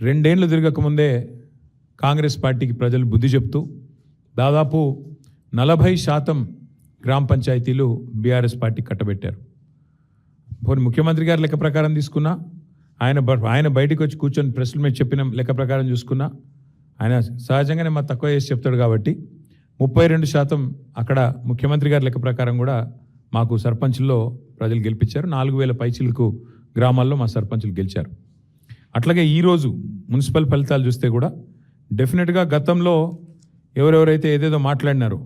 రెండేళ్ళు తిరగకముందే కాంగ్రెస్ పార్టీకి ప్రజలు బుద్ధి చెప్తూ దాదాపు నలభై శాతం గ్రామ పంచాయతీలు బీఆర్ఎస్ పార్టీ కట్టబెట్టారు. పోనీ ముఖ్యమంత్రి గారి లెక్క ప్రకారం తీసుకున్నా ఆయన బ- ఆయన బయటికి వచ్చి కూర్చొని ప్రెస్ల మీద చెప్పిన లెక్క ప్రకారం చూసుకున్నా ఆయన సహజంగానే మా తక్కువ చేసి చెప్తాడు కాబట్టి ముప్పై రెండు శాతం అక్కడ ముఖ్యమంత్రి గారి లెక్క ప్రకారం కూడా మాకు సర్పంచ్లో ప్రజలు గెలిపించారు. నాలుగు వేల పైచిలకు గ్రామాల్లో మా సర్పంచులు గెలిచారు. అట్లాగే ఈరోజు మున్సిపల్ ఫలితాలు చూస్తే కూడా డెఫినెట్గా గతంలో ఎవరెవరైతే ఏదేదో మాట్లాడినారో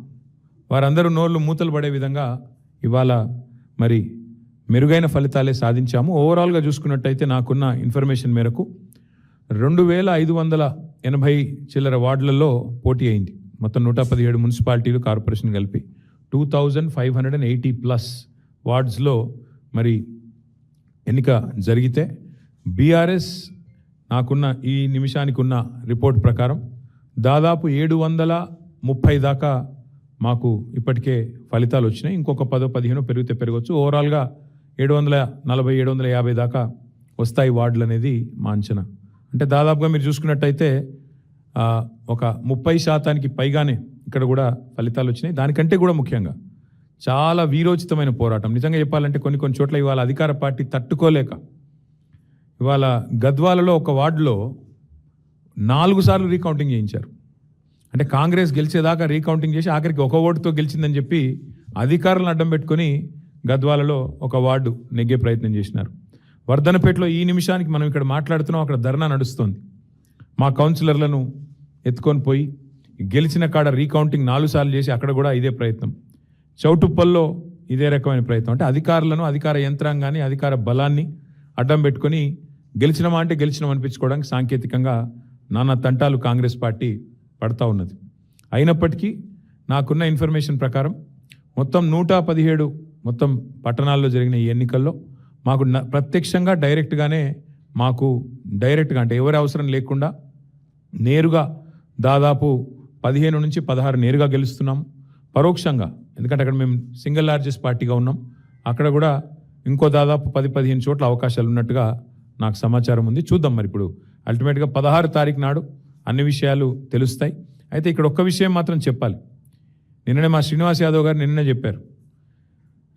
వారందరూ నోళ్ళు మూతలు పడే విధంగా ఇవాళ మరి మెరుగైన ఫలితాలే సాధించాము. ఓవరాల్గా చూసుకున్నట్టయితే నాకున్న ఇన్ఫర్మేషన్ మేరకు రెండు వేల ఐదు వందల ఎనభై చిల్లర వార్డులలో పోటీ అయింది. మొత్తం నూట పదిహేడు మున్సిపాలిటీలు కార్పొరేషన్ కలిపి two thousand five hundred and eighty plus వార్డ్స్లో మరి ఎన్నిక జరిగితే బీఆర్ఎస్ నాకున్న ఈ నిమిషానికి ఉన్న రిపోర్ట్ ప్రకారం దాదాపు ఏడు వందల ముప్పై దాకా మాకు ఇప్పటికే ఫలితాలు వచ్చినాయి. ఇంకొక పదో పదిహేను పెరిగితే పెరగవచ్చు ఓవరాల్గా ఏడు వందల నలభై ఏడు వందల యాభై దాకా వస్తాయి వార్డులు అనేది మా అంచనా. అంటే దాదాపుగా మీరు చూసుకున్నట్టయితే ఒక ముప్పై శాతానికి పైగానే ఇక్కడ కూడా ఫలితాలు వచ్చినాయి. దానికంటే కూడా ముఖ్యంగా చాలా వీరోచితమైన పోరాటం. నిజంగా చెప్పాలంటే కొన్ని కొన్ని చోట్ల ఇవాళ అధికార పార్టీ తట్టుకోలేక ఇవాళ గద్వాలలో ఒక వార్డులో నాలుగు సార్లు రీకౌంటింగ్ చేయించారు. అంటే కాంగ్రెస్ గెలిచేదాకా రీకౌంటింగ్ చేసి ఆఖరికి ఒక ఓటుతో గెలిచిందని చెప్పి అధికారులను అడ్డం పెట్టుకొని గద్వాలలో ఒక వార్డు నెగ్గే ప్రయత్నం చేసినారు. వర్ధనపేటలో ఈ నిమిషానికి మనం ఇక్కడ మాట్లాడుతున్నాం అక్కడ ధర్నా నడుస్తుంది. మా కౌన్సిలర్లను ఎత్తుకొని పోయి గెలిచిన కాడ రీకౌంటింగ్ నాలుగు సార్లు చేసి అక్కడ కూడా ఇదే ప్రయత్నం. చౌటుప్పల్లో ఇదే రకమైన ప్రయత్నం. అంటే అధికారులను అధికార యంత్రాంగాన్ని అధికార బలాన్ని అడ్డం పెట్టుకొని గెలిచినమా అంటే గెలిచినాం అనిపించుకోవడానికి సాంకేతికంగా నానా తంటాలు కాంగ్రెస్ పార్టీ పడతా ఉన్నది. అయినప్పటికీ నాకున్న ఇన్ఫర్మేషన్ ప్రకారం మొత్తం నూట పదిహేడు మొత్తం పట్టణాల్లో జరిగిన ఈ ఎన్నికల్లో మాకు న- ప్రత్యక్షంగా డైరెక్ట్గానే మాకు డైరెక్ట్గా అంటే ఎవరి అవసరం లేకుండా నేరుగా దాదాపు పదిహేను నుంచి పదహారు నేరుగా గెలుస్తున్నాము. పరోక్షంగా ఎందుకంటే అక్కడ మేము సింగిల్ లార్జెస్ట్ పార్టీగా ఉన్నాం. అక్కడ కూడా ఇంకో దాదాపు పది పదిహేను చోట్ల అవకాశాలు ఉన్నట్టుగా నాకు సమాచారం ఉంది. చూద్దాం మరి ఇప్పుడు. అల్టిమేట్గా పదహారు తారీఖు నాడు అన్ని విషయాలు తెలుస్తాయి. అయితే ఇక్కడ ఒక్క విషయం మాత్రం చెప్పాలి. నిన్ననే మా శ్రీనివాస్ యాదవ్ గారు నిన్ననే చెప్పారు.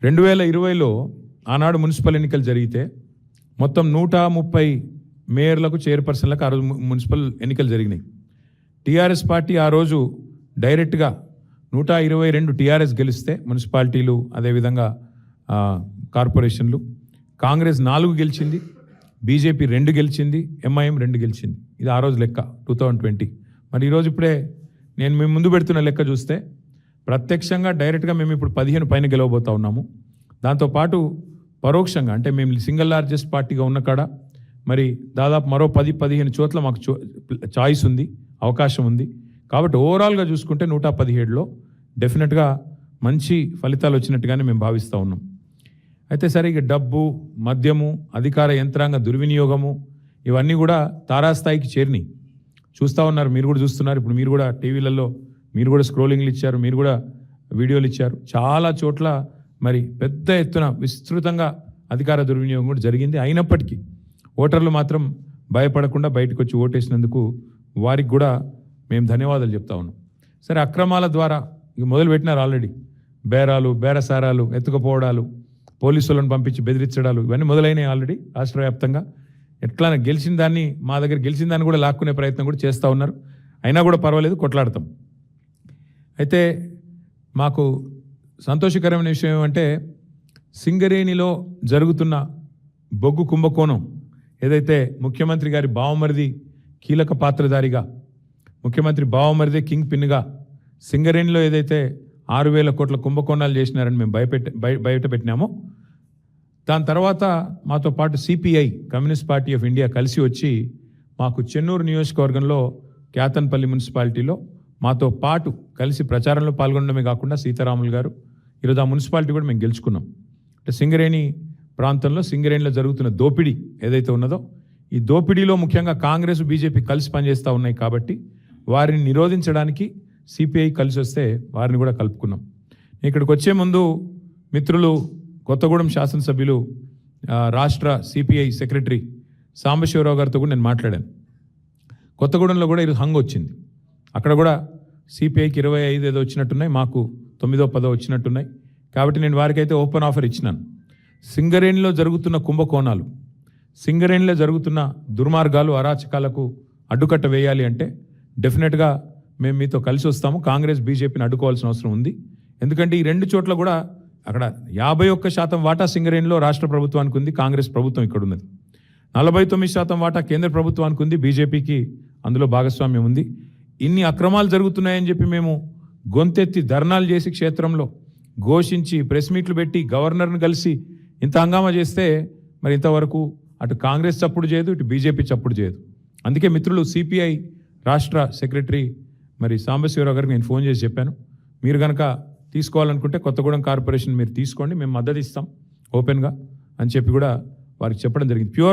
రెండు వేల ఇరవైలో ఆనాడు మున్సిపల్ ఎన్నికలు జరిగితే మొత్తం నూట ముప్పై మేయర్లకు చైర్పర్సన్లకు ఆ రోజు మున్సిపల్ ఎన్నికలు జరిగినాయి. టీఆర్ఎస్ పార్టీ ఆ రోజు డైరెక్ట్గా నూట ఇరవై రెండు టీఆర్ఎస్ గెలిస్తే మున్సిపాలిటీలు అదేవిధంగా కార్పొరేషన్లు. కాంగ్రెస్ నాలుగు గెలిచింది. బీజేపీ రెండు గెలిచింది ఎంఐఎం రెండు గెలిచింది. ఇది ఆ రోజు లెక్క టూ థౌజండ్ ట్వంటీ మరి ఈరోజు ఇప్పుడే నేను మేము ముందు పెడుతున్న లెక్క చూస్తే ప్రత్యక్షంగా డైరెక్ట్గా మేము ఇప్పుడు పదిహేను పైన గెలవబోతా ఉన్నాము. దాంతోపాటు పరోక్షంగా అంటే మేము సింగిల్ లార్జెస్ట్ పార్టీగా ఉన్న కాడ మరి దాదాపు మరో పది పదిహేను చోట్ల మాకు చో చాయిస్ ఉంది అవకాశం ఉంది. కాబట్టి ఓవరాల్గా చూసుకుంటే నూట పదిహేడులో డెఫినెట్గా మంచి ఫలితాలు వచ్చినట్టుగానే మేము భావిస్తూ ఉన్నాం. అయితే సరే ఇక డబ్బు మద్యము అధికార యంత్రాంగ దుర్వినియోగము ఇవన్నీ కూడా తారాస్థాయికి చేరినాయి. చూస్తూ ఉన్నారు మీరు కూడా చూస్తున్నారు. ఇప్పుడు మీరు కూడా టీవీలలో మీరు కూడా స్క్రోలింగ్లు ఇచ్చారు మీరు కూడా వీడియోలు ఇచ్చారు. చాలా చోట్ల మరి పెద్ద ఎత్తున విస్తృతంగా అధికార దుర్వినియోగం కూడా జరిగింది. అయినప్పటికీ ఓటర్లు మాత్రం భయపడకుండా బయటకు వచ్చి ఓటేసినందుకు వారికి కూడా మేము ధన్యవాదాలు చెప్తా ఉన్నాం. సరే అక్రమాల ద్వారా ఇక మొదలు పెట్టినారు ఆల్రెడీ. బేరాలు బేరసారాలు ఎత్తుకుపోవడాలు పోలీసులను పంపించి బెదిరించడాలు ఇవన్నీ మొదలైనవి ఆల్రెడీ రాష్ట్ర వ్యాప్తంగా ఎట్లా గెలిచిన దాన్ని మా దగ్గర గెలిచిన దాన్ని కూడా లాక్కునే ప్రయత్నం కూడా చేస్తూ ఉన్నారు. అయినా కూడా పర్వాలేదు కొట్లాడతాం. అయితే మాకు సంతోషకరమైన విషయం ఏమంటే సింగరేణిలో జరుగుతున్న బొగ్గు కుంభకోణం ఏదైతే ముఖ్యమంత్రి గారి బావమరిది కీలక పాత్రధారిగా ముఖ్యమంత్రి బావమరిదే కింగ్ పిన్గా సింగరేణిలో ఏదైతే ఆరు వేల కోట్ల కుంభకోణాలు చేసినారని మేము భయపెట్టి బయ బయట పెట్టినాము దాని తర్వాత మాతో పాటు CPI Communist Party of India కలిసి వచ్చి మాకు చెన్నూరు నియోజకవర్గంలో క్యాతన్పల్లి మున్సిపాలిటీలో మాతో పాటు కలిసి ప్రచారంలో పాల్గొనడమే కాకుండా సీతారాములు గారు ఈరోజు ఆ మున్సిపాలిటీ కూడా మేము గెలుచుకున్నాం. అంటే సింగరేణి ప్రాంతంలో సింగరేణిలో జరుగుతున్న దోపిడీ ఏదైతే ఉన్నదో ఈ దోపిడీలో ముఖ్యంగా కాంగ్రెస్ బీజేపీ కలిసి పనిచేస్తూ ఉన్నాయి కాబట్టి వారిని నిరోధించడానికి సిపిఐ కలిసి వస్తే వారిని కూడా కలుపుకున్నాం. ఇక్కడికి వచ్చే ముందు మిత్రులు కొత్తగూడెం శాసనసభ్యులు రాష్ట్ర సిపిఐ సెక్రటరీ సాంబశివరావు గారితో కూడా నేను మాట్లాడాను. కొత్తగూడెంలో కూడా ఇది హంగ్ వచ్చింది. అక్కడ కూడా సిపిఐకి ఇరవై ఐదు ఏదో వచ్చినట్టున్నాయి మాకు తొమ్మిదో పదో వచ్చినట్టున్నాయి. కాబట్టి నేను వారికైతే ఓపెన్ ఆఫర్ ఇచ్చినాను. సింగరేణిలో జరుగుతున్న కుంభకోణాలు సింగరేణిలో జరుగుతున్న దుర్మార్గాలు అరాచకాలకు అడ్డుకట్ట వేయాలి అంటే డెఫినెట్గా మేము మీతో కలిసి వస్తాము. కాంగ్రెస్ బీజేపీని అడ్డుకోవాల్సిన అవసరం ఉంది. ఎందుకంటే ఈ రెండు చోట్ల కూడా అక్కడ యాభై ఒక్క శాతం వాటా సింగరేణిలో రాష్ట్ర ప్రభుత్వానికి ఉంది కాంగ్రెస్ ప్రభుత్వం ఇక్కడ ఉన్నది. నలభై తొమ్మిది శాతం వాటా కేంద్ర ప్రభుత్వానికి ఉంది బీజేపీకి అందులో భాగస్వామ్యం ఉంది. ఇన్ని అక్రమాలు జరుగుతున్నాయని చెప్పి మేము గొంతెత్తి ధర్నాలు చేసి క్షేత్రంలో ఘోషించి ప్రెస్ మీట్లు పెట్టి గవర్నర్ని కలిసి ఇంత హంగామా చేస్తే మరి ఇంతవరకు అటు కాంగ్రెస్ చప్పుడు చేయదు ఇటు బీజేపీ చప్పుడు చేయదు. అందుకే మిత్రులు సిపిఐ రాష్ట్ర సెక్రటరీ మరి సాంబశివరావు గారికి నేను ఫోన్ చేసి చెప్పాను. మీరు కనుక తీసుకోవాలనుకుంటే కొత్తగూడెం కార్పొరేషన్ మీరు తీసుకోండి మేము మద్దతు ఇస్తాం ఓపెన్గా అని చెప్పి కూడా వారికి చెప్పడం జరిగింది. ప్యూర్